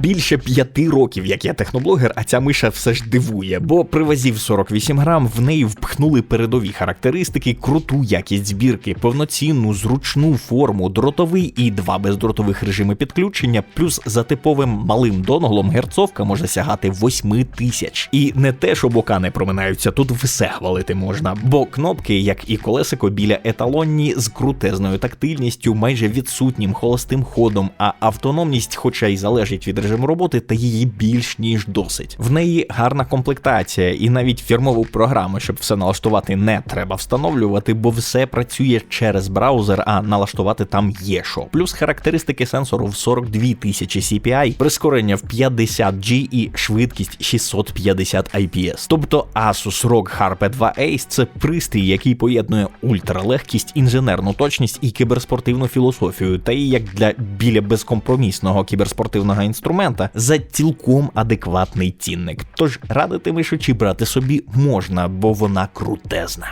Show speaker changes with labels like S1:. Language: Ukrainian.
S1: більше п'яти років, як я техноблогер, а ця миша все ж дивує, бо при вазі в 48 грам в неї впхнули передові характеристики, круту якість збірки, повноцінну, зручну форму, дротовий і два бездротових режими підключення, плюс за типовим малим донглом герцовка може сягати 8 тисяч. І не те, що бока не проминаються, тут все хвалити можна, бо кнопки, як і колесико біля еталонні, з крутезною тактильністю, майже відсутнім холостим ходом, а автономність, хоча й залежить від режиму роботи, та її більш ніж досить. В неї гарна комплектація, і навіть фірмову програму, щоб все налаштувати, не треба встановлювати, бо все працює через браузер, а налаштувати там є що. Плюс характеристики сенсору в 42 тисячі CPI, прискорення в 50G і швидкість 650 IPS. Тобто Asus ROG Harpe 2 Ace – це пристрій, який поєднує ультралегкість, інженерну точність і кіберспортивну філософію, та і як для біля безкомпромісного кіберспортивного інструмента за цілком адекватний цінник. Тож радити мишу чи брати собі можна, бо вона крутезна.